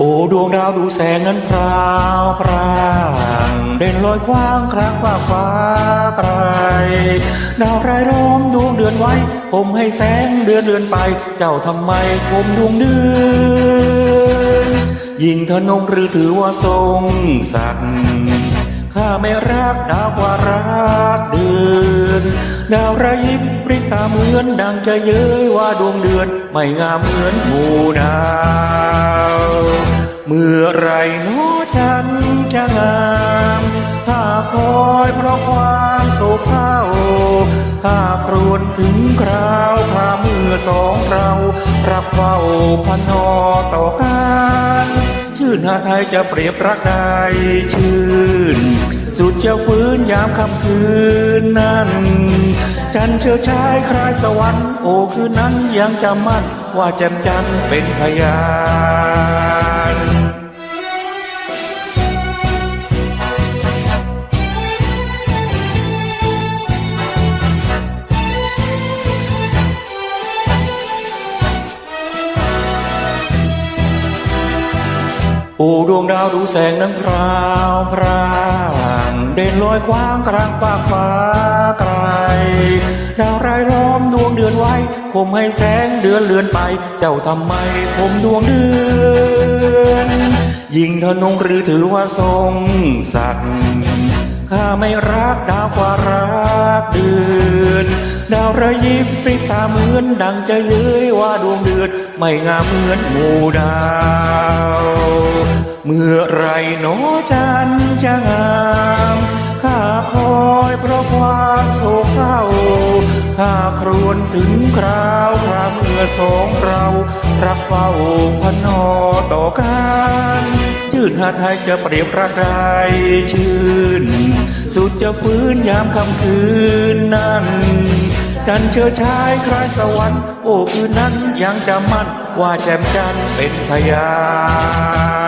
โอ้ดวงดาวดูแสงนั้นพราวพรางเด่นลอยกว้างครางฟ้าฟ้าไกลดาวรายล้อมดวงเดือนไว้ผมให้แสงเดือนเดือนไป เจ้าทำไมผมดวงเดือนยิ่งทนงหรือถือว่าทรงศักดิ์ข้าไม่รักดาวกว่ารักเดือนดาวระยิบปริตาเหมือนดังจะเย้ยว่าดวงเดือน ไม่งามเหมือนหมู่ดา เมื่อไรหนอฉันจะงามข้าคอยเพราะความโศกเศร้าข้าครวญถึงคราวคราเมื่อสองเรารักเฝ้าพันนอต่อกันชื่นหาไทยจะเปรียบรักใดชื่น สุดจะฟื้นยามค่ำคืนนั้น จันเชิดชายคลายสวรรค์โอ้คืนนั้นยังจำมั่นว่าแจ่มจันเป็นพยาน โอ้ดวงดาวดูแสงนั้นพราวพรางเด่นลอยคว้างกลางฟากฟ้าไกลดาวรายล้อมดวงเดือนไว้ ผมให้แสงเดือนเลือนไป เจ้าทำไมผมดวงเดือนยิงทนงหรือถือว่าทรงศักดิ์ข้าไม่รักดาวกว่ารักเดือน วระยิบปริตาเหมือนดังจะเย้ยว่าดวงเดือนไม่งามเหมือนหมูดาว เมื่อไรหนอจันจะงามข้าคอยเพราะความโศกเศร้าข้าครวญถึงคราวคราเมื่อสองเรารักเฝ้าพนอต่อกันชื่นหาไทยจะเปรียบรักใดชื่น สุดจะฟื้นยามค่ำคืนนั้น จันทร์เชื้อชายคล้ายสวรรค์โอ้คืนนั้นยังจำมั่นว่าแจ่มจันทร์เป็นพยาน